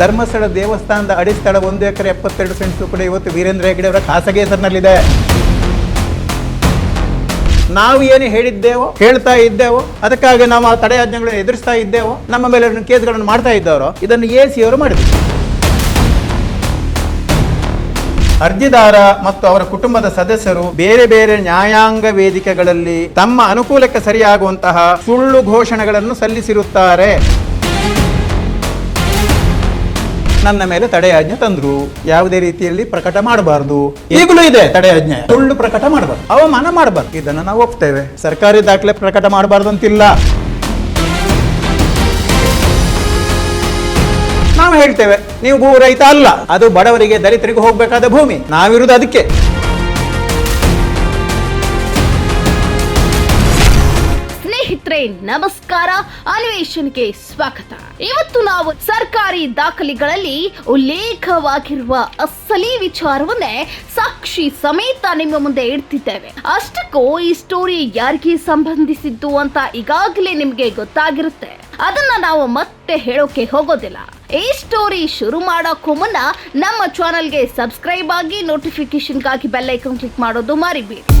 ಧರ್ಮಸ್ಥಳ ದೇವಸ್ಥಾನದ ಅಡಿಸ್ಥಳ ಒಂದು ಎಕರೆ ಎಪ್ಪತ್ತೆರಡು ಸೆಂಟ್ಸು ಕೂಡ ಇವತ್ತು ವೀರೇಂದ್ರ ಹೆಗ್ಡೆ ಅವರ ಖಾಸಗಿ ಹೆಸರಿನಲ್ಲಿದೆ. ನಾವು ಏನು ಹೇಳಿದ್ದೇವೋ, ಹೇಳ್ತಾ ಇದ್ದೇವೋ, ಅದಕ್ಕಾಗಿ ನಾವು ಆ ತಡೆಯಾಜ್ಞೆಗಳನ್ನು ಎದುರಿಸ್ತಾ ಇದ್ದೇವೋ, ನಮ್ಮ ಮೇಲೆ ಕೇಸ್ಗಳನ್ನು ಮಾಡ್ತಾ ಇದ್ದವರು, ಇದನ್ನು ಎ ಸಿ ಅವರು ಮಾಡಿದ್ರು. ಅರ್ಜಿದಾರ ಮತ್ತು ಅವರ ಕುಟುಂಬದ ಸದಸ್ಯರು ಬೇರೆ ಬೇರೆ ನ್ಯಾಯಾಂಗ ವೇದಿಕೆಗಳಲ್ಲಿ ತಮ್ಮ ಅನುಕೂಲಕ್ಕೆ ಸರಿಯಾಗುವಂತಹ ಸುಳ್ಳು ಘೋಷಣೆಗಳನ್ನು ಸಲ್ಲಿಸಿರುತ್ತಾರೆ. ನನ್ನ ಮೇಲೆ ತಡೆಯಾಜ್ಞೆ ತಂದ್ರು. ಯಾವುದೇ ರೀತಿಯಲ್ಲಿ ಪ್ರಕಟ ಮಾಡಬಾರದು. ಈಗಲೂ ಇದೆ ತಡೆಯಾಜ್ಞೆ ಸುಳ್ಳು ಪ್ರಕಟ ಮಾಡಬಾರ್ದು. ಅವಮಾನ ಮಾಡಬಾರ್ದು. ಇದನ್ನು ನಾವು ಒಪ್ತೇವೆ. ಸರ್ಕಾರಿ ದಾಖಲೆ ಪ್ರಕಟ ಮಾಡಬಾರ್ದು ಅಂತಿಲ್ಲ. ನಾವು ಹೇಳ್ತೇವೆ ನೀವು ಭೂ ರೈತ ಅಲ್ಲ. ಅದು ಬಡವರಿಗೆ ದಲಿತರಿಗೆ ಹೋಗಬೇಕಾದ ಭೂಮಿ. ನಾವಿರುವುದು ಅದಕ್ಕೆ. ಸ್ನೇಹಿತರೆ ನಮಸ್ಕಾರ ಗೆ ಸ್ವಾಗತ. ಇವತ್ತು ನಾವು ಸರ್ಕಾರಿ ದಾಖಲೆಗಳಲ್ಲಿ ಉಲ್ಲೇಖವಾಗಿರುವ ಅಸಲಿ ವಿಚಾರವನ್ನೇ ಸಾಕ್ಷಿ ಸಮೇತ ನಿಮ್ಮ ಮುಂದೆ ಇಡ್ತಿದ್ದೇವೆ. ಅಷ್ಟಕ್ಕೂ ಈ ಸ್ಟೋರಿ ಯಾರಿಗೆ ಸಂಬಂಧಿಸಿದ್ದು ಅಂತ ಈಗಾಗಲೇ ನಿಮಗೆ ಗೊತ್ತಾಗಿರುತ್ತೆ. ಅದನ್ನ ನಾವು ಮತ್ತೆ ಹೇಳೋಕೆ ಹೋಗೋದಿಲ್ಲ. ಈ ಸ್ಟೋರಿ ಶುರು ಮಾಡೋಕ್ಕೂ ಮುನ್ನ ನಮ್ಮ ಚಾನೆಲ್ಗೆ ಸಬ್ಸ್ಕ್ರೈಬ್ ಆಗಿ ನೋಟಿಫಿಕೇಶನ್ಗಾಗಿ ಬೆಲ್ ಐಕಾನ್ ಕ್ಲಿಕ್ ಮಾಡೋದು ಮರಿಬೇಡಿ.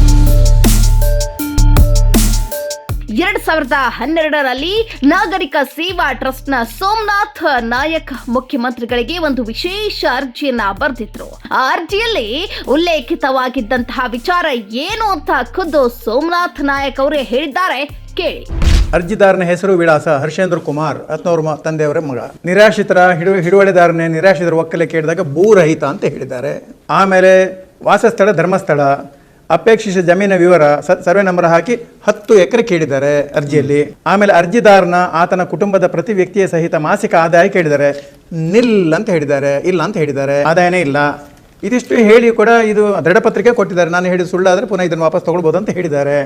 ಎರಡ್ ಸಾವಿರದ ಹನ್ನೆರಡರಲ್ಲಿ ನಾಗರಿಕ ಸೇವಾ ಟ್ರಸ್ಟ್ನ ಸೋಮನಾಥ್ ನಾಯಕ್ ಮುಖ್ಯಮಂತ್ರಿಗಳಿಗೆ ಒಂದು ವಿಶೇಷ ಅರ್ಜಿಯನ್ನ ಬರೆದಿದ್ರು. ಆ ಅರ್ಜಿಯಲ್ಲಿ ಉಲ್ಲೇಖಿತವಾಗಿದ್ದಂತಹ ವಿಚಾರ ಏನು ಅಂತ ಖುದ್ದು ಸೋಮನಾಥ್ ನಾಯಕ್ ಅವರೇ ಹೇಳಿದ್ದಾರೆ. ಕೇಳಿ. ಅರ್ಜಿದಾರನ ಹೆಸರು ವಿಳಾಸ ಹರ್ಷೇಂದ್ರ ಕುಮಾರ್ ಹತ್ನವ್ರ ತಂದೆಯವರ ಮಗ. ನಿರಾಶ್ರಿತರ ಹಿಡು ಹಿಡುವಳಿದಾರನೇ ನಿರಾಶ್ರಿತರ ಒಕ್ಕಲೆ ಕೇಳಿದಾಗ ಭೂರಹಿತ ಅಂತ ಹೇಳಿದ್ದಾರೆ. ಆಮೇಲೆ ವಾಸಸ್ಥಳ, ಧರ್ಮಸ್ಥಳ ಅಪೇಕ್ಷಿತ ಜಮೀನ ವಿವರ ಸರ್ವೆ ನಂಬರ್ ಹಾಕಿ ಹತ್ತು ಎಕರೆ ಕೇಳಿದ್ದಾರೆ ಅರ್ಜಿಯಲ್ಲಿ. ಆಮೇಲೆ ಅರ್ಜಿದಾರನ ಆತನ ಕುಟುಂಬದ ಪ್ರತಿ ವ್ಯಕ್ತಿಯ ಸಹಿತ ಮಾಸಿಕ ಆದಾಯ ಕೇಳಿದ್ದಾರೆ. ನಿಲ್ ಅಂತ ಹೇಳಿದ್ದಾರೆ, ಇಲ್ಲ ಅಂತ ಹೇಳಿದ್ದಾರೆ. ಆದಾಯನೇ ಇಲ್ಲ. ಇದಿಷ್ಟು ಹೇಳಿ ಕೂಡ ಇದು ದೃಢಪತ್ರಿಕೆ ಕೊಟ್ಟಿದ್ದಾರೆ. ನಾನು ಹೇಳಿದ ಸುಳ್ಳಾದ್ರೆ ಪುನಃ ಇದನ್ನು ವಾಪಸ್ ತಗೊಳ್ಬೋದು ಅಂತ ಹೇಳಿದ್ದಾರೆ.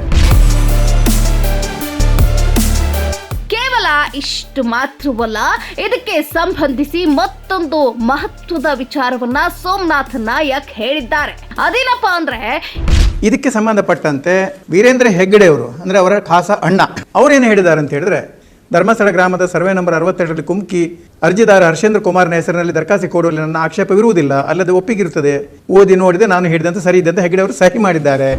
ಕೇವಲ ಇಷ್ಟು ಮಾತ್ರವಲ್ಲ, ಇದಕ್ಕೆ ಸಂಬಂಧಿಸಿ ಮತ್ತೊಂದು ಮಹತ್ವದ ವಿಚಾರವನ್ನ ಸೋಮನಾಥ್ ನಾಯಕ್ ಹೇಳಿದ್ದಾರೆ. ಅದೇನಪ್ಪ ಅಂದ್ರೆ ಇದಕ್ಕೆ ಸಂಬಂಧಪಟ್ಟಂತೆ ವೀರೇಂದ್ರ ಹೆಗ್ಗಡೆಯವರು ಅಂದರೆ ಅವರ ಖಾಸ ಅಣ್ಣ, ಅವರೇನು ಹೇಳಿದ್ದಾರೆ ಅಂತ ಹೇಳಿದ್ರೆ, ಧರ್ಮಸ್ಥಳ ಗ್ರಾಮದ ಸರ್ವೆ ನಂಬರ್ ಅರವತ್ತೆರಡರಲ್ಲಿ ಕುಮ್ಕಿ ಅರ್ಜಿದಾರ ಹರ್ಷೇಂದ್ರ ಕುಮಾರ್ನ ಹೆಸರಿನಲ್ಲಿ ದರಖಾಸ್ತಿ ಕೊಡುವಲ್ಲಿ ನನ್ನ ಆಕ್ಷೇಪವಿರುವುದಿಲ್ಲ, ಅಲ್ಲದೆ ಒಪ್ಪಿಗಿರುತ್ತದೆ ಓದಿ ನೋಡಿದೆ, ನಾನು ಹೇಳಿದಂತೆ ಸರಿ ಇದ್ದಂತೆ ಅಂತ ಹೆಗ್ಗಡೆ ಅವರು ಸಹಿ ಮಾಡಿದ್ದಾರೆ.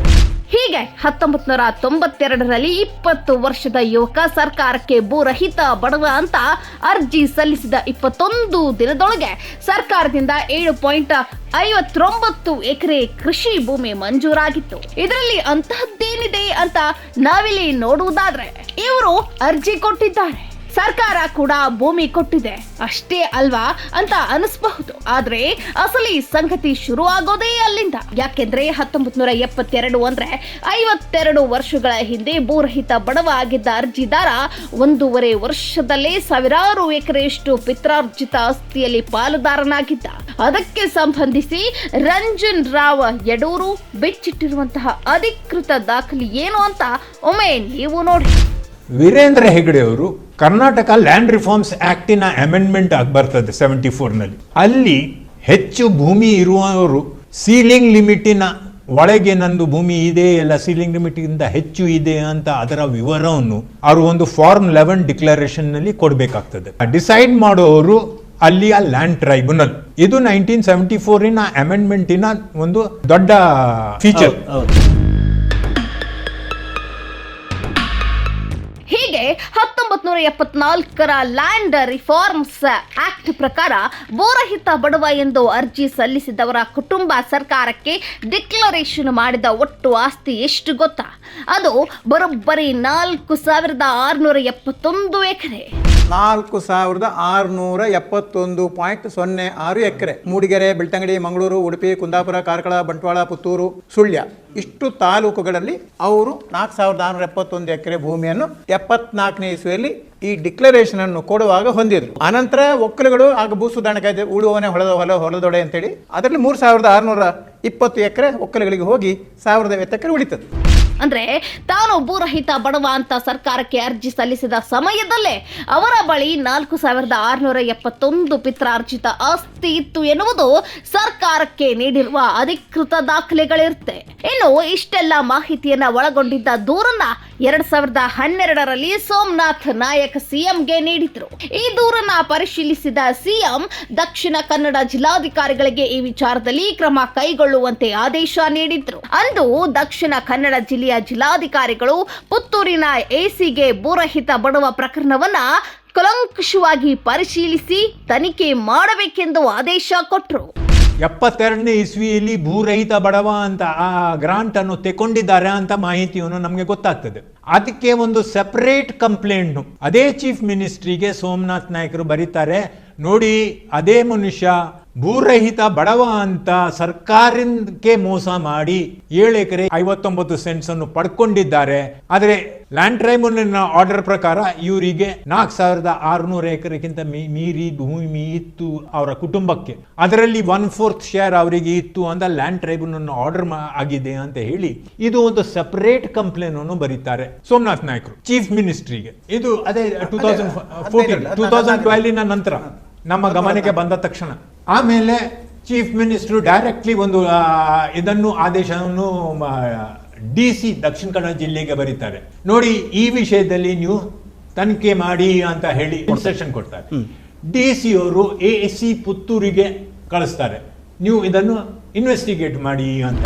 ಹೀಗೆ ಹತ್ತೊಂಬತ್ ನೂರ ತೊಂಬತ್ತೆರಡರಲ್ಲಿ ಇಪ್ಪತ್ತು ವರ್ಷದ ಯುವಕ ಸರ್ಕಾರಕ್ಕೆ ಭೂರಹಿತ ಬಡವ ಅಂತ ಅರ್ಜಿ ಸಲ್ಲಿಸಿದ ಇಪ್ಪತ್ತೊಂದು ದಿನದೊಳಗೆ ಸರ್ಕಾರದಿಂದ ಏಳು ಪಾಯಿಂಟ್ ಐವತ್ತೊಂಬತ್ತು ಎಕರೆ ಕೃಷಿ ಭೂಮಿ ಮಂಜೂರಾಗಿತ್ತು. ಇದರಲ್ಲಿ ಅಂತಹದ್ದೇನಿದೆ ಅಂತ ನಾವಿಲ್ಲಿ ನೋಡುವುದಾದ್ರೆ, ಇವರು ಅರ್ಜಿ ಕೊಟ್ಟಿದ್ದಾರೆ. ಸರ್ಕಾರ ಕೂಡ ಭೂಮಿ ಕೊಟ್ಟಿದೆ. ಅಷ್ಟೇ ಅಲ್ವಾ ಅಂತ ಅನಿಸ್ಬಹುದು. ಆದ್ರೆ ಅಸಲಿ ಸಂಗತಿ ಶುರು ಆಗೋದೇ ಅಲ್ಲಿಂದ. ಯಾಕೆಂದ್ರೆ ಹತ್ತೊಂಬತ್ ನೂರ ಎಪ್ಪತ್ತೆರಡು ಅಂದ್ರೆ ಐವತ್ತೆರಡು ವರ್ಷಗಳ ಹಿಂದೆ ಭೂರಹಿತ ಬಡವ ಆಗಿದ್ದ ಅರ್ಜಿದಾರ ಒಂದೂವರೆ ವರ್ಷದಲ್ಲೇ ಸಾವಿರಾರು ಎಕರೆಯಷ್ಟು ಪಿತ್ರಾರ್ಜಿತ ಆಸ್ತಿಯಲ್ಲಿ ಪಾಲುದಾರನಾಗಿದ್ದ. ಅದಕ್ಕೆ ಸಂಬಂಧಿಸಿ ರಂಜನ್ ರಾವ್ ಯಡೂರು ಬಿಚ್ಚಿಟ್ಟಿರುವಂತಹ ಅಧಿಕೃತ ದಾಖಲೆ ಏನು ಅಂತ ಒಮ್ಮೆ ನೀವು ನೋಡಿ. ವೀರೇಂದ್ರ ಹೆಗಡೆ ಅವರು ಕರ್ನಾಟಕ ಲ್ಯಾಂಡ್ ರಿಫಾರ್ಮ್ಸ್ ಆಕ್ಟಿನ ಅಮೆಂಡ್ಮೆಂಟ್ ಆಗಿ ಬರ್ತದೆ ಸೆವೆಂಟಿ ಫೋರ್ನಲ್ಲಿ ಅಲ್ಲಿ ಹೆಚ್ಚು ಭೂಮಿ ಇರುವವರು ಸೀಲಿಂಗ್ ಲಿಮಿಟಿನ ಒಳಗೆ ನಂದು ಭೂಮಿ ಇದೆ ಇಲ್ಲ ಸೀಲಿಂಗ್ ಲಿಮಿಟ್ಗಿಂತ ಹೆಚ್ಚು ಇದೆ ಅಂತ ಅದರ ವಿವರವನ್ನು ಅವರು ಒಂದು ಫಾರ್ಮ್ ಲೆವೆನ್ ಡಿಕ್ಲರೇಷನ್ನಲ್ಲಿ ಕೊಡಬೇಕಾಗ್ತದೆ. ಡಿಸೈಡ್ ಮಾಡುವವರು ಅಲ್ಲಿಯ ಲ್ಯಾಂಡ್ ಟ್ರೈಬ್ಯುನಲ್ ಇದು ನೈನ್ಟೀನ್ ಸೆವೆಂಟಿ ಫೋರಿನ ಅಮೆಂಡ್ಮೆಂಟಿನ ಒಂದು ದೊಡ್ಡ ಫೀಚರ್ ಹೀಗೆ ಹತ್ತೊಂಬತ್ ನೂರ ಎಪ್ಪತ್ನಾಲ್ಕರ ಲ್ಯಾಂಡ್ ರಿಫಾರ್ಮ್ಸ್ ಆಕ್ಟ್ ಪ್ರಕಾರ ಬೋರಹಿತ ಬಡವ ಎಂದು ಅರ್ಜಿ ಸಲ್ಲಿಸಿದವರ ಕುಟುಂಬ ಸರ್ಕಾರಕ್ಕೆ ಡಿಕ್ಲರೇಷನ್ ಮಾಡಿದ ಒಟ್ಟು ಆಸ್ತಿ ಎಷ್ಟು ಗೊತ್ತಾ? ಅದು ಬರೋಬ್ಬರಿ ನಾಲ್ಕು ಸಾವಿರದ ಆರುನೂರ ಎಪ್ಪತ್ತೊಂದು ಎಕರೆ. ನಾಲ್ಕು ಸಾವಿರದ ಆರುನೂರ ಎಪ್ಪತ್ತೊಂದು ಪಾಯಿಂಟ್ ಸೊನ್ನೆ ಆರು ಎಕರೆ. ಮೂಡಿಗೆರೆ, ಬೆಳ್ತಂಗಡಿ, ಮಂಗಳೂರು, ಉಡುಪಿ, ಕುಂದಾಪುರ, ಕಾರ್ಕಳ, ಬಂಟ್ವಾಳ, ಪುತ್ತೂರು, ಸುಳ್ಯ. ಇಷ್ಟು ತಾಲೂಕುಗಳಲ್ಲಿ ಅವರು ನಾಲ್ಕು ಸಾವಿರದ ಆರುನೂರ ಎಪ್ಪತ್ತೊಂದು ಎಕರೆ ಭೂಮಿಯನ್ನು ಎಪ್ಪತ್ನಾಲ್ಕನೇ ಇಸ್ವಿಯಲ್ಲಿ ಈ ಡಿಕ್ಲರೇಷನ್ ಅನ್ನು ಕೊಡುವಾಗ ಹೊಂದಿದ್ರು. ಅನಂತರ ಒಕ್ಕಲುಗಳು ಆಗ ಭೂ ಸುಧಾರಣೆ ಕಾಯ್ದೆ, ಉಳುವವನೇ ಹೊಲದ ಹೊಲ, ಹೊಲದೊಡೆ ಅಂತೇಳಿ, ಅದರಲ್ಲಿ ಮೂರು ಸಾವಿರದ ಆರುನೂರ ಇಪ್ಪತ್ತು ಎಕರೆ ಒಕ್ಕಲುಗಳಿಗೆ ಹೋಗಿ ಸಾವಿರದ ಎಕರೆ ಉಳಿತದೆ. ಅಂದ್ರೆ ತಾನು ಭೂರಹಿತ ಬಡವ ಅಂತ ಸರ್ಕಾರಕ್ಕೆ ಅರ್ಜಿ ಸಲ್ಲಿಸಿದ ಸಮಯದಲ್ಲೇ ಅವರ ಬಳಿ ನಾಲ್ಕು ಸಾವಿರದ ಆರುನೂರ ಎಪ್ಪತ್ತೊಂದು ಪಿತ್ರಾರ್ಜಿತ ಆಸ್ತಿ ಇತ್ತು ಎನ್ನುವುದು ಸರ್ಕಾರಕ್ಕೆ ನೀಡಿರುವ ಅಧಿಕೃತ ದಾಖಲೆಗಳಿರುತ್ತೆ. ಇನ್ನು ಇಷ್ಟೆಲ್ಲ ಮಾಹಿತಿಯನ್ನ ಒಳಗೊಂಡಿದ್ದ ದೂರನ್ನ ಎರಡ್ ಸಾವಿರದ ಹನ್ನೆರಡರಲ್ಲಿ ಸೋಮನಾಥ್ ನಾಯಕ್ ಸಿಎಂಗೆ ನೀಡಿದ್ರು. ಈ ದೂರನ್ನ ಪರಿಶೀಲಿಸಿದ ಸಿಎಂ, ದಕ್ಷಿಣ ಕನ್ನಡ ಜಿಲ್ಲಾಧಿಕಾರಿಗಳಿಗೆ ಈ ವಿಚಾರದಲ್ಲಿ ಕ್ರಮ ಕೈಗೊಳ್ಳುವಂತೆ ಆದೇಶ ನೀಡಿದ್ರು. ಅಂದು ದಕ್ಷಿಣ ಕನ್ನಡ ಜಿಲ್ಲೆಯ ಜಿಲ್ಲಾಧಿಕಾರಿಗಳು ಪುತ್ತೂರಿನ ಎಸಿಗೆ ಭೂರಹಿತ ಬಡವ ಪ್ರಕರಣವನ್ನ ಕಲಂಕುಷವಾಗಿ ಪರಿಶೀಲಿಸಿ ತನಿಖೆ ಮಾಡಬೇಕೆಂದು ಆದೇಶ ಕೊಟ್ಟರು ಎಪ್ಪತ್ತೆರಡನೇ ಇಸ್ವಿಯಲ್ಲಿ ಭೂರಹಿತ ಬಡವ ಅಂತ ಆ ಗ್ರಾಂಟ್ ಅನ್ನು ತೆಕೊಂಡಿದ್ದಾರೆ ಅಂತ ಮಾಹಿತಿಯನ್ನು ನಮಗೆ ಗೊತ್ತಾಗ್ತದೆ. ಅದಕ್ಕೆ ಒಂದು ಸೆಪರೇಟ್ ಕಂಪ್ಲೇಂಟ್ ಅದೇ ಚೀಫ್ ಮಿನಿಸ್ಟ್ರಿಗೆ ಸೋಮನಾಥ್ ನಾಯ್ಕರು ಬರೀತಾರೆ, ನೋಡಿ ಅದೇ ಮನುಷ್ಯ ಭೂರಹಿತ ಬಡವ ಅಂತ ಸರ್ಕಾರಕ್ಕೆ ಮೋಸ ಮಾಡಿ ಏಳು ಎಕರೆ ಐವತ್ತೊಂಬತ್ತು ಸೆಂಟ್ಸ್ ಅನ್ನು ಪಡ್ಕೊಂಡಿದ್ದಾರೆ. ಆದರೆ ಲ್ಯಾಂಡ್ ಟ್ರೈಬ್ಯುನಲ್ ಆರ್ಡರ್ ಪ್ರಕಾರ ಇವರಿಗೆ ನಾಲ್ಕು ಸಾವಿರದ ಆರುನೂರು ಎಕರೆಗಿಂತ ಮೀರಿ ಭೂಮಿ ಇತ್ತು ಅವರ ಕುಟುಂಬಕ್ಕೆ. ಅದರಲ್ಲಿ ಒನ್ ಫೋರ್ತ್ ಶೇರ್ ಅವರಿಗೆ ಇತ್ತು ಅಂತ ಲ್ಯಾಂಡ್ ಟ್ರೈಬ್ಯುನಲ್ ಆರ್ಡರ್ ಆಗಿದೆ ಅಂತ ಹೇಳಿ ಇದು ಒಂದು ಸಪರೇಟ್ ಕಂಪ್ಲೇನ್ ಅನ್ನು ಬರೀತಾರೆ ಸೋಮನಾಥ್ ನಾಯ್ಕರು ಚೀಫ್ ಮಿನಿಸ್ಟ್ರಿಗೆ ಇದು ಅದೇ two thousand fourteen two thousand ಟ್ವೆಲ್ವಿನ ನಂತರ ನಮ್ಮ ಗಮನಕ್ಕೆ ಬಂದ ತಕ್ಷಣ. ಆಮೇಲೆ ಚೀಫ್ ಮಿನಿಸ್ಟರ್ ಡೈರೆಕ್ಟ್ಲಿ ಒಂದು ಇದನ್ನು ಆದೇಶವನ್ನು ಡಿ ಸಿ ದಕ್ಷಿಣ ಕನ್ನಡ ಜಿಲ್ಲೆಗೆ ಬರೀತಾರೆ. ನೋಡಿ ಈ ವಿಷಯದಲ್ಲಿ ನೀವು ತನಿಖೆ ಮಾಡಿ ಅಂತ ಹೇಳಿ ಇನ್ಸ್ಟ್ರಕ್ಷನ್ ಕೊಡ್ತಾರೆ. ಡಿ ಸಿ ಅವರು ಎ ಸಿ ಪುತ್ತೂರಿಗೆ ಕಳಿಸ್ತಾರೆ. ನೀವು ಇದನ್ನು ಇನ್ವೆಸ್ಟಿಗೇಟ್ ಮಾಡಿ ಅಂತ.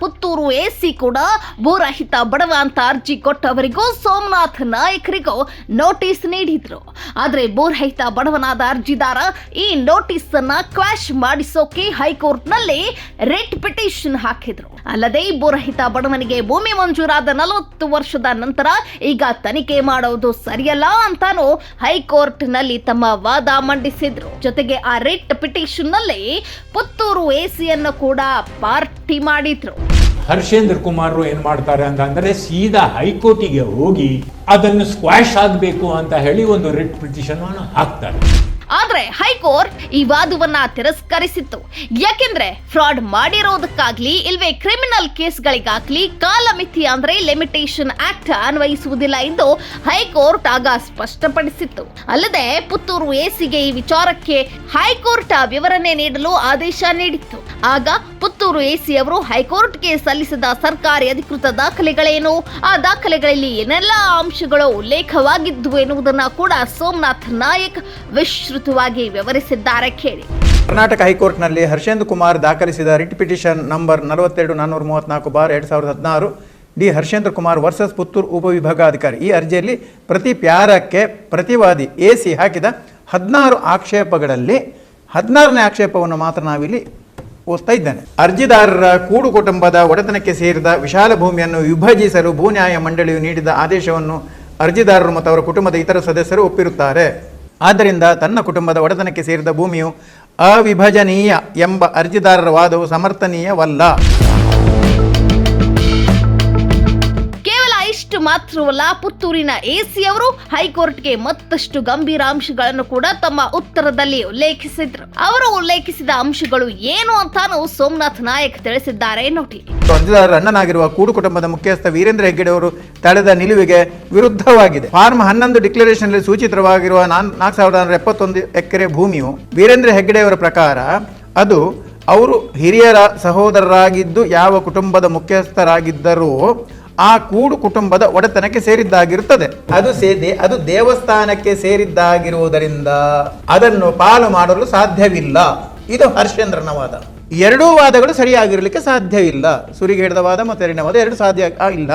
ಪುತ್ತೂರು ಎಸಿ ಕೂಡ ಭೂರಹಿತ ಬಡವ ಅಂತ ಅರ್ಜಿ ಕೊಟ್ಟವರಿಗೂ ಸೋಮನಾಥ್ ನಾಯಕರಿಗೂ ನೋಟಿಸ್ ನೀಡಿದ್ರು. ಆದ್ರೆ ಭೂರಹಿತ ಬಡವನಾದ ಅರ್ಜಿದಾರ ಈ ನೋಟಿಸ್ ಅನ್ನ ಕ್ವಾಶ್ ಮಾಡಿಸೋಕೆ ಹೈಕೋರ್ಟ್ನಲ್ಲಿ ರೆಟ್ ಪಿಟಿಷನ್ ಹಾಕಿದ್ರು. ಅಲ್ಲದೆ ಭೂರಹಿತ ಬಡವನಿಗೆ ಭೂಮಿ ಮಂಜೂರಾದ ನಲವತ್ತು ವರ್ಷದ ನಂತರ ಈಗ ತನಿಖೆ ಮಾಡೋದು ಸರಿಯಲ್ಲ ಅಂತಾನು ಹೈಕೋರ್ಟ್ನಲ್ಲಿ ತಮ್ಮ ವಾದ ಮಂಡಿಸಿದ್ರು. ಜೊತೆಗೆ ಆ ರಿಟ್ ಪಿಟಿಷನ್ನಲ್ಲಿ ಪುತ್ತೂರು ಎಸಿಯನ್ನು ಕೂಡ ಪಾರ್ಟಿ ಮಾಡಿದ್ರು. ಹರ್ಷೇಂದ್ರ ಕುಮಾರ್ ಏನು ಮಾಡ್ತಾರೆ ಅಂತ ಅಂದರೆ ಸೀದಾ ಹೈಕೋರ್ಟಿಗೆ ಹೋಗಿ ಅದನ್ನು ಸ್ಕ್ವಾಶ್ ಆಗಬೇಕು ಅಂತ ಹೇಳಿ ಒಂದು ರಿಟ್ ಪಿಟಿಷನ್ ಹಾಕ್ತಾರೆ. ಆದ್ರೆ ಹೈಕೋರ್ಟ್ ಈ ವಾದವನ್ನ ತಿರಸ್ಕರಿಸಿತ್ತು. ಯಾಕೆಂದ್ರೆ ಫ್ರಾಡ್ ಮಾಡಿರೋದಕ್ಕಾಗ್ಲಿ ಇಲ್ವೇ ಕ್ರಿಮಿನಲ್ ಕೇಸ್ಗಳಿಗಾಗ್ಲಿ ಕಾಲಮಿತಿ ಅಂದ್ರೆ ಲಿಮಿಟೇಷನ್ ಆಕ್ಟ್ ಅನ್ವಯಿಸುವುದಿಲ್ಲ ಎಂದು ಹೈಕೋರ್ಟ್ ಆಗ ಸ್ಪಷ್ಟಪಡಿಸಿತ್ತು. ಅಲ್ಲದೆ ಪುತ್ತೂರು ಎಸಿಗೆ ಈ ವಿಚಾರಕ್ಕೆ ಹೈಕೋರ್ಟ್ ವಿವರಣೆ ನೀಡಲು ಆದೇಶ ನೀಡಿತ್ತು. ಆಗ ಪುತ್ತೂರು ಎಸಿ ಅವರು ಹೈಕೋರ್ಟ್ಗೆ ಸಲ್ಲಿಸಿದ ಸರ್ಕಾರಿ ಅಧಿಕೃತ ದಾಖಲೆಗಳೇನು? ಆ ದಾಖಲೆಗಳಲ್ಲಿ ಏನೆಲ್ಲ ಅಂಶಗಳು ಉಲ್ಲೇಖವಾಗಿದ್ವು ಎನ್ನುವುದನ್ನ ಕೂಡ ಸೋಮನಾಥ್ ನಾಯಕ್ ವಿಸ್ತೃತವಾಗಿ ವಿವರಿಸಿದ್ದಾರೆ ಕೇಳಿ. ಕರ್ನಾಟಕ ಹೈಕೋರ್ಟ್ನಲ್ಲಿ ಹರ್ಷೇಂದ್ರ ಕುಮಾರ್ ದಾಖಲಿಸಿದ ರಿಟ್ ಪಿಟಿಷನ್ ನಂಬರ್ ನಲವತ್ತೆರಡು ನಾನ್ನೂರ ಮೂವತ್ನಾಲ್ಕು ಬಾರ್ ಎರಡು ಸಾವಿರದ ಹದಿನಾರು ಡಿ ಹರ್ಷೇಂದ್ರ ಕುಮಾರ್ ವರ್ಸಸ್ ಪುತ್ತೂರು ಉಪವಿಭಾಗಾಧಿಕಾರಿ ಈ ಅರ್ಜಿಯಲ್ಲಿ ಪ್ರತಿ ಪ್ಯಾರಕ್ಕೆ ಪ್ರತಿವಾದಿ ಎ ಸಿ ಹಾಕಿದ ಹದಿನಾರು ಆಕ್ಷೇಪಗಳಲ್ಲಿ ಹದಿನಾರನೇ ಆಕ್ಷೇಪವನ್ನು ಮಾತ್ರ ನಾವಿಲ್ಲಿ ಓದ್ತಾ ಇದ್ದೇನೆ. ಅರ್ಜಿದಾರರ ಕೂಡು ಕುಟುಂಬದ ಒಡೆತನಕ್ಕೆ ಸೇರಿದ ವಿಶಾಲ ಭೂಮಿಯನ್ನು ವಿಭಜಿಸಲು ಭೂನ್ಯಾಯ ಮಂಡಳಿಯು ನೀಡಿದ ಆದೇಶವನ್ನು ಅರ್ಜಿದಾರರು ಮತ್ತು ಅವರ ಕುಟುಂಬದ ಇತರ ಸದಸ್ಯರು ಒಪ್ಪಿರುತ್ತಾರೆ. ಆದ್ದರಿಂದ ತನ್ನ ಕುಟುಂಬದ ಒಡೆತನಕ್ಕೆ ಸೇರಿದ ಭೂಮಿಯು ಅವಿಭಜನೀಯ ಎಂಬ ಅರ್ಜಿದಾರರ ವಾದವು ಸಮರ್ಥನೀಯವಲ್ಲ. ಮಾತ್ರವಲ್ಲ, ಪುತ್ತೂರಿನ ಎಸಿ ಅವರು ಹೈಕೋರ್ಟ್ಗೆ ಮತ್ತಷ್ಟು ಗಂಭೀರ ಅಂಶಗಳನ್ನು ಕೂಡ ತಮ್ಮ ಉತ್ತರದಲ್ಲಿ ಉಲ್ಲೇಖಿಸಿದ್ರು. ಅವರು ಉಲ್ಲೇಖಿಸಿದ ಅಂಶಗಳು ಏನು ಅಂತಾನು ಸೋಮನಾಥ್ ನಾಯಕ್ ತಿಳಿಸಿದ್ದಾರೆ ನೋಡಿ. ಅಣ್ಣನಾಗಿರುವ ಕೂಡು ಕುಟುಂಬದ ಮುಖ್ಯಸ್ಥ ವೀರೇಂದ್ರ ಹೆಗ್ಗಡೆ ಅವರು ತಳೆದ ನಿಲುವಿಗೆ ವಿರುದ್ಧವಾಗಿದೆ. ಫಾರ್ಮ್ ಹನ್ನೊಂದು ಡಿಕ್ಲರೇಷನ್ ಸೂಚಿತವಾಗಿರುವ ನಾನ್ ನಾಲ್ಕು ಸಾವಿರದ ಎಪ್ಪತ್ತೊಂದು ಎಕರೆ ಭೂಮಿಯು ವೀರೇಂದ್ರ ಹೆಗ್ಗಡೆಯವರ ಪ್ರಕಾರ ಅದು ಅವರು ಹಿರಿಯರ ಸಹೋದರರಾಗಿದ್ದು, ಯಾವ ಕುಟುಂಬದ ಮುಖ್ಯಸ್ಥರಾಗಿದ್ದರೂ ಆ ಕೂಡು ಕುಟುಂಬದ ಒಡೆತನಕ್ಕೆ ಸೇರಿದ್ದಾಗಿರುತ್ತದೆ. ಅದು ಸೇದೆ, ಅದು ದೇವಸ್ಥಾನಕ್ಕೆ ಸೇರಿದ್ದಾಗಿರುವುದರಿಂದ ಅದನ್ನು ಪಾಲು ಮಾಡಲು ಸಾಧ್ಯವಿಲ್ಲ. ಇದು ಹರ್ಷೇಂದ್ರನ ವಾದ. ಎರಡೂ ವಾದಗಳು ಸರಿಯಾಗಿರಲಿಕ್ಕೆ ಸಾಧ್ಯವಿಲ್ಲ ಸುರಿಗೆ ಹಿಡಿದ ವಾದ ಮತ್ತು ಎರಡನೇ ವಾದ ಎರಡು ಸಾಧ್ಯ ಇಲ್ಲ.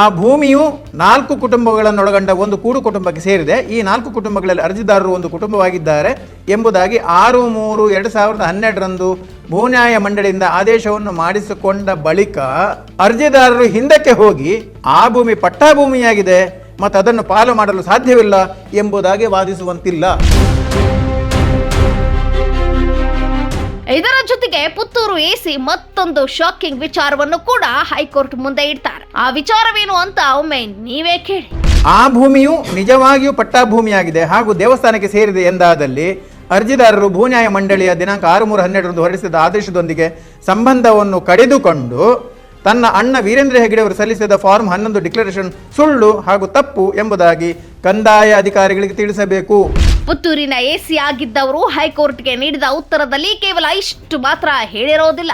ಆ ಭೂಮಿಯು ನಾಲ್ಕು ಕುಟುಂಬಗಳನ್ನೊಳಗೊಂಡ ಒಂದು ಕೂಡು ಕುಟುಂಬಕ್ಕೆ ಸೇರಿದೆ. ಈ ನಾಲ್ಕು ಕುಟುಂಬಗಳಲ್ಲಿ ಅರ್ಜಿದಾರರು ಒಂದು ಕುಟುಂಬವಾಗಿದ್ದಾರೆ ಎಂಬುದಾಗಿ ಆರು ಮೂರು ಎರಡು ಸಾವಿರದ ಹನ್ನೆರಡರಂದು ಭೂನ್ಯಾಯ ಮಂಡಳಿಯಿಂದ ಆದೇಶವನ್ನು ಮಾಡಿಸಿಕೊಂಡ ಬಳಿಕ ಅರ್ಜಿದಾರರು ಹಿಂದಕ್ಕೆ ಹೋಗಿ, ಆ ಭೂಮಿ ಪಟ್ಟಾ ಭೂಮಿಯಾಗಿದೆ ಮತ್ತು ಅದನ್ನು ಪಾಲು ಮಾಡಲು ಸಾಧ್ಯವಿಲ್ಲ ಎಂಬುದಾಗಿ ವಾದಿಸುವಂತಿಲ್ಲ. ಇದರ ಜೊತೆಗೆ ಪುತ್ತೂರು ಎಸಿ ಮತ್ತೊಂದು ಶಾಕಿಂಗ್ ವಿಚಾರವನ್ನು ಕೂಡ ಹೈಕೋರ್ಟ್ ಮುಂದೆ ಇಡ್ತಾರೆ. ಆ ವಿಚಾರವೇನು ಅಂತ ಒಮ್ಮೆ ನೀವೇ ಕೇಳಿ. ಆ ಭೂಮಿಯು ನಿಜವಾಗಿಯೂ ಪಟ್ಟಾಭೂಮಿಯಾಗಿದೆ. ಹಾಗೂ ದೇವಸ್ಥಾನಕ್ಕೆ ಸೇರಿದೆ ಎಂದಾದಲ್ಲಿ ಅರ್ಜಿದಾರರು ಭೂನ್ಯಾಯ ಮಂಡಳಿಯ ದಿನಾಂಕ ಆರು ಮೂರು ಹನ್ನೆರಡರಂದು ಹೊರಡಿಸಿದ ಆದೇಶದೊಂದಿಗೆ ಸಂಬಂಧವನ್ನು ಕಡಿದುಕೊಂಡು ತನ್ನ ಅಣ್ಣ ವೀರೇಂದ್ರ ಹೆಗಡೆ ಅವರು ಸಲ್ಲಿಸಿದ ಫಾರ್ಮ್ ಹನ್ನೊಂದು ಡಿಕ್ಲರೇಷನ್ ಸುಳ್ಳು ಹಾಗೂ ತಪ್ಪು ಎಂಬುದಾಗಿ ಕಂದಾಯ ಅಧಿಕಾರಿಗಳಿಗೆ ತಿಳಿಸಬೇಕು. ಪುತ್ತೂರಿನ ಎಸಿ ಆಗಿದ್ದವರು ಹೈಕೋರ್ಟ್ಗೆ ನೀಡಿದ ಉತ್ತರದಲ್ಲಿ ಕೇವಲ ಇಷ್ಟು ಮಾತ್ರ ಹೇಳಿರೋದಿಲ್ಲ.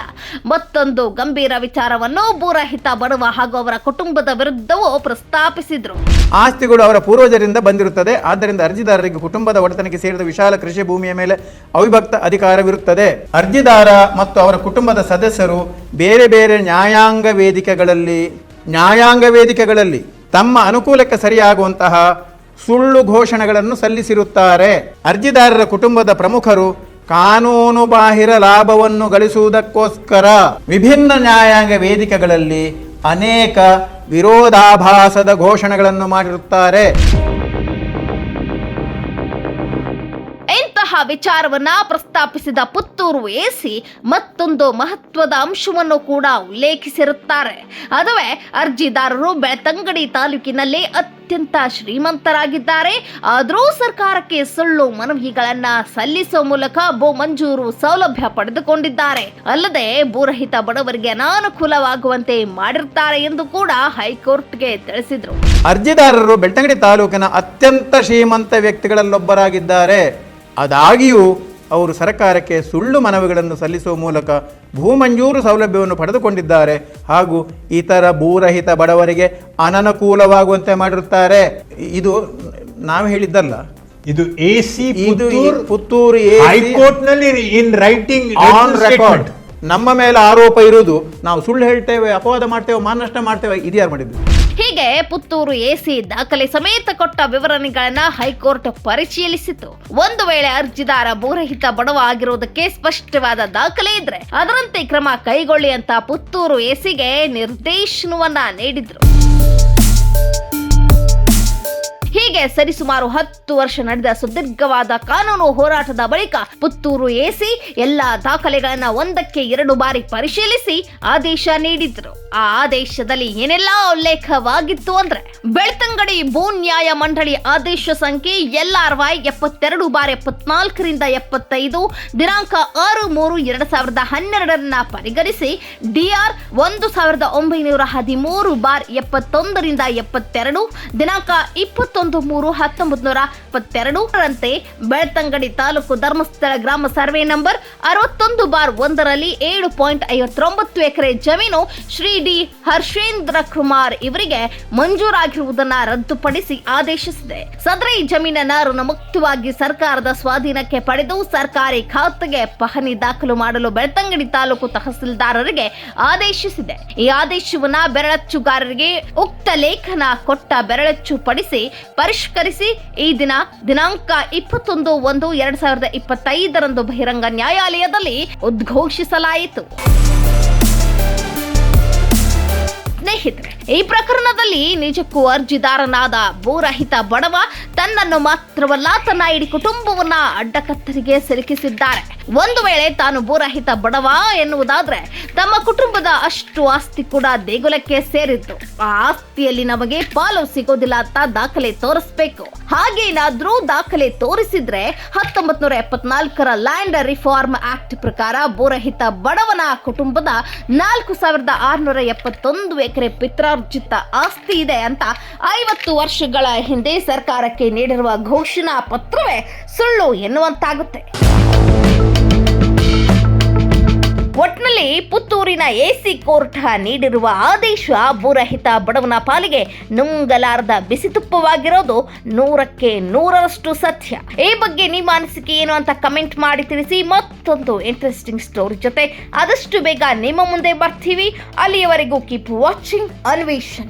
ಮತ್ತೊಂದು ಗಂಭೀರ ವಿಚಾರವನ್ನು ಭೂರಹಿತ ಬಡವ ಹಾಗೂ ಅವರ ಕುಟುಂಬದ ವಿರುದ್ಧವೂ ಪ್ರಸ್ತಾಪಿಸಿದ್ರು. ಆಸ್ತಿಗಳು ಅವರ ಪೂರ್ವಜರಿಂದ ಬಂದಿರುತ್ತದೆ. ಆದ್ದರಿಂದ ಅರ್ಜಿದಾರರಿಗೆ ಕುಟುಂಬದ ಒಡೆತನಕ್ಕೆ ಸೇರಿದ ವಿಶಾಲ ಕೃಷಿ ಭೂಮಿಯ ಮೇಲೆ ಅವಿಭಕ್ತ ಅಧಿಕಾರವಿರುತ್ತದೆ. ಅರ್ಜಿದಾರ ಮತ್ತು ಅವರ ಕುಟುಂಬದ ಸದಸ್ಯರು ಬೇರೆ ಬೇರೆ ನ್ಯಾಯಾಂಗ ವೇದಿಕೆಗಳಲ್ಲಿ ನ್ಯಾಯಾಂಗ ವೇದಿಕೆಗಳಲ್ಲಿ ತಮ್ಮ ಅನುಕೂಲಕ್ಕೆ ಸರಿಯಾಗುವಂತಹ ಸುಳ್ಳು ಘೋಷಣೆಗಳನ್ನು ಸಲ್ಲಿಸಿರುತ್ತಾರೆ. ಅರ್ಜಿದಾರರ ಕುಟುಂಬದ ಪ್ರಮುಖರು ಕಾನೂನು ಬಾಹಿರ ಲಾಭವನ್ನು ಗಳಿಸುವುದಕ್ಕೋಸ್ಕರ ವಿಭಿನ್ನ ನ್ಯಾಯಾಂಗ ವೇದಿಕೆಗಳಲ್ಲಿ ಅನೇಕ ವಿರೋಧಾಭಾಸದ ಘೋಷಣೆಗಳನ್ನು ಮಾಡಿರುತ್ತಾರೆ. ಇಂತಹ ವಿಚಾರವನ್ನ ಪ್ರಸ್ತಾಪಿಸಿದ ಪುತ್ತೂರು ಎಸಿ ಮತ್ತೊಂದು ಮಹತ್ವದ ಅಂಶವನ್ನು ಕೂಡ ಉಲ್ಲೇಖಿಸಿರುತ್ತಾರೆ. ಅದುವೇ ಅರ್ಜಿದಾರರು ಬೆಳ್ತಂಗಡಿ ತಾಲೂಕಿನಲ್ಲಿ ಅತ್ಯಂತ ಶ್ರೀಮಂತರಾಗಿದ್ದಾರೆ. ಆದರೂ ಸರ್ಕಾರಕ್ಕೆ ಸುಳ್ಳು ಮನವಿಗಳನ್ನ ಸಲ್ಲಿಸುವ ಮೂಲಕ ಭೂ ಮಂಜೂರು ಸೌಲಭ್ಯ ಪಡೆದುಕೊಂಡಿದ್ದಾರೆ. ಅಲ್ಲದೆ ಭೂರಹಿತ ಬಡವರಿಗೆ ಅನಾನುಕೂಲವಾಗುವಂತೆ ಮಾಡಿರುತ್ತಾರೆ ಎಂದು ಕೂಡ ಹೈಕೋರ್ಟ್ಗೆ ತಿಳಿಸಿದ್ರು. ಅರ್ಜಿದಾರರು ಬೆಳ್ತಂಗಡಿ ತಾಲೂಕಿನ ಅತ್ಯಂತ ಶ್ರೀಮಂತ ವ್ಯಕ್ತಿಗಳಲ್ಲೊಬ್ಬರಾಗಿದ್ದಾರೆ. ಆದಾಗಿಯೂ ಅವರು ಸರ್ಕಾರಕ್ಕೆ ಸುಳ್ಳು ಮನವಿಗಳನ್ನು ಸಲ್ಲಿಸುವ ಮೂಲಕ ಭೂಮಂಜೂರು ಸೌಲಭ್ಯವನ್ನು ಪಡೆದುಕೊಂಡಿದ್ದಾರೆ ಹಾಗೂ ಇತರ ಭೂರಹಿತ ಬಡವರಿಗೆ ಅನನುಕೂಲವಾಗುವಂತೆ ಮಾಡಿರುತ್ತಾರೆ. ಇದು ನಾವು ಹೇಳಿದ್ದಲ್ಲ. ಇದು ಎ ಸಿ ಪುತ್ತೂರು AC ಹೈಕೋರ್ಟ್ನಲ್ಲಿ ಇನ್ ರೈಟಿಂಗ್ ಆನ್ ರೆಕಾರ್ಡ್ ನಮ್ಮ ಮೇಲೆ ಆರೋಪ ಇರುವುದು ನಾವು ಸುಳ್ಳು ಹೇಳ್ತೇವೆ, ಅಪವಾದ ಮಾಡ್ತೇವೆ ಮಾನಷ್ಟ ಮಾಡ್ತೇವೆ, ಇದು ಯಾರು ಮಾಡಿದ್ದು? ಹೀಗೆ ಪುತ್ತೂರು ಎಸಿ ದಾಖಲೆ ಸಮೇತ ಕೊಟ್ಟ ವಿವರಣೆಗಳನ್ನ ಹೈಕೋರ್ಟ್ ಪರಿಶೀಲಿಸಿತು. ಒಂದು ವೇಳೆ ಅರ್ಜಿದಾರ ಭೂರಹಿತ ಬಡವ ಆಗಿರುವುದಕ್ಕೆ ಸ್ಪಷ್ಟವಾದ ದಾಖಲೆ ಇದ್ರೆ ಅದರಂತೆ ಕ್ರಮ ಕೈಗೊಳ್ಳಿ ಅಂತ ಪುತ್ತೂರು ಎಸಿಗೆ ನಿರ್ದೇಶನವನ್ನ ನೀಡಿದ್ರು. ಹೀಗೆ ಸರಿಸುಮಾರು ಹತ್ತು ವರ್ಷ ನಡೆದ ಸುದೀರ್ಘವಾದ ಕಾನೂನು ಹೋರಾಟದ ಬಳಿಕ ಪುತ್ತೂರು ಎಸಿ ಎಲ್ಲಾ ದಾಖಲೆಗಳನ್ನ ಒಂದಕ್ಕೆ ಎರಡು ಬಾರಿ ಪರಿಶೀಲಿಸಿ ಆದೇಶ ನೀಡಿದ್ರು. ಆ ಆದೇಶದಲ್ಲಿ ಏನೆಲ್ಲಾ ಉಲ್ಲೇಖವಾಗಿತ್ತು ಅಂದ್ರೆ ಬೆಳ್ತಂಗಡಿ ಭೂ ನ್ಯಾಯ ಮಂಡಳಿ ಆದೇಶ ಸಂಖ್ಯೆ ಎಲ್ ಆರ್ ವೈ ಎಪ್ಪತ್ತೆರಡು ಬಾರಿ ಎಪ್ಪತ್ನಾಲ್ಕರಿಂದ ಎಪ್ಪತ್ತೈದು, ದಿನಾಂಕ ಆರು ಮೂರು ಎರಡ್ ಸಾವಿರದ ಹನ್ನೆರಡರನ್ನ ಪರಿಗಣಿಸಿ ಡಿಆರ್ ಒಂದು ಸಾವಿರದ ಒಂಬೈನೂರ ಹದಿಮೂರು ಬಾರ್ ಎಪ್ಪತ್ತೊಂದರಿಂದ ಎಪ್ಪತ್ತೆರಡು, ದಿನಾಂಕ ಇಪ್ಪತ್ತೊಂದು, ಮೂರು ಹತ್ತೊಂಬತ್ತು ನೂರ ಇಪ್ಪತ್ತೆರಡರಂತೆ ಬೆಳ್ತಂಗಡಿ ತಾಲೂಕು ಧರ್ಮಸ್ಥಳ ಗ್ರಾಮ ಸರ್ವೆ ನಂಬರ್ ಅರವತ್ತೊಂದು ಬಾರ್ ಒಂದರಲ್ಲಿ ಏಳು ಪಾಯಿಂಟ್ ಐವತ್ತೊಂಬತ್ತು ಎಕರೆ ಜಮೀನು ಶ್ರೀ ಡಿ ಹರ್ಷೇಂದ್ರ ಕುಮಾರ್ ಇವರಿಗೆ ಮಂಜೂರಾಗಿರುವುದನ್ನ ರದ್ದುಪಡಿಸಿ ಆದೇಶಿಸಿದೆ. ಸದರಿ ಜಮೀನನ್ನ ಋಣಮುಕ್ತವಾಗಿ ಸರ್ಕಾರದ ಸ್ವಾಧೀನಕ್ಕೆ ಪಡೆದು ಸರ್ಕಾರಿ ಖಾತೆಗೆ ಪಹಣಿ ದಾಖಲು ಮಾಡಲು ಬೆಳ್ತಂಗಡಿ ತಾಲೂಕು ತಹಸೀಲ್ದಾರರಿಗೆ ಆದೇಶಿಸಿದೆ. ಈ ಆದೇಶವನ್ನ ಬೆರಳಚ್ಚುಗಾರರಿಗೆ ಉಕ್ತ ಲೇಖನ ಕೊಟ್ಟ ಬೆರಳಚ್ಚು ಪಡಿಸಿ ಪರಿಷ್ಕರಿಸಿ ಈ ದಿನ ದಿನಾಂಕ ಇಪ್ಪತ್ತೊಂದು ಒಂದು ಎರಡ್ ಸಾವಿರದ ಇಪ್ಪತ್ತೈದರಂದು ಬಹಿರಂಗ ನ್ಯಾಯಾಲಯದಲ್ಲಿ ಉದ್ಘೋಷಿಸಲಾಯಿತು. ಸ್ನೇಹಿತರೆ, ಈ ಪ್ರಕರಣದಲ್ಲಿ ನಿಜಕ್ಕೂ ಅರ್ಜಿದಾರನಾದ ಭೂರಹಿತ ಬಡವ ತನ್ನನ್ನು ಮಾತ್ರವಲ್ಲ, ತನ್ನ ಇಡೀ ಕುಟುಂಬವನ್ನ ಅಡ್ಡಕತ್ತರಿಗೆ ಸಿಲುಕಿಸಿದ್ದಾರೆ. ಒಂದು ವೇಳೆ ತಾನು ಭೂರಹಿತ ಬಡವ ಎನ್ನುವುದಾದ್ರೆ, ತಮ್ಮ ಕುಟುಂಬದ ಅಷ್ಟು ಆಸ್ತಿ ಕೂಡ ದೇಗುಲಕ್ಕೆ ಸೇರಿದ್ದು. ಆ ಆಸ್ತಿಯಲ್ಲಿ ನಮಗೆ ಪಾಲು ಸಿಗೋದಿಲ್ಲ ಅಂತ ದಾಖಲೆ ತೋರಿಸ್ಬೇಕು. ಹಾಗೇನಾದ್ರೂ ದಾಖಲೆ ತೋರಿಸಿದ್ರೆ ಹತ್ತೊಂಬತ್ ನೂರ ಎಪ್ಪತ್ನಾಲ್ಕರ ಲ್ಯಾಂಡ್ ರಿಫಾರ್ಮ್ ಆಕ್ಟ್ ಪ್ರಕಾರ ಭೂರಹಿತ ಬಡವನ ಕುಟುಂಬದ ನಾಲ್ಕು ಸಾವಿರದ ಆರುನೂರ ಎಪ್ಪತ್ತೊಂದು ಎಕರೆ ಪಿತ್ರಾರ್ಜಿತ ಆಸ್ತಿ ಇದೆ ಅಂತ ಐವತ್ತು ವರ್ಷಗಳ ಹಿಂದೆ ಸರ್ಕಾರಕ್ಕೆ ನೀಡಿರುವ ಘೋಷಣಾ ಪತ್ರವೇ ಸುಳ್ಳು ಎನ್ನುವಂತಾಗುತ್ತೆ. ಒಟ್ನಲ್ಲಿ ಪುತ್ತೂರಿನ ಎಸಿ ಕೋರ್ಟ್ ನೀಡಿರುವ ಆದೇಶ ಭೂರಹಿತ ಬಡವನ ಪಾಲಿಗೆ ನುಂಗಲಾರದ ಬಿಸಿತುಪ್ಪವಾಗಿರೋದು ನೂರಕ್ಕೆ ನೂರರಷ್ಟು ಸತ್ಯ. ಈ ಬಗ್ಗೆ ನಿಮ್ಮ ಅನಿಸಿಕೆ ಏನು ಅಂತ ಕಮೆಂಟ್ ಮಾಡಿ ತಿಳಿಸಿ. ಮತ್ತೊಂದು ಇಂಟ್ರೆಸ್ಟಿಂಗ್ ಸ್ಟೋರಿ ಜೊತೆ ಆದಷ್ಟು ಬೇಗ ನಿಮ್ಮ ಮುಂದೆ ಬರ್ತೀವಿ. ಅಲ್ಲಿಯವರೆಗೂ ಕೀಪ್ ವಾಚಿಂಗ್ ಅನ್ವೇಷನ್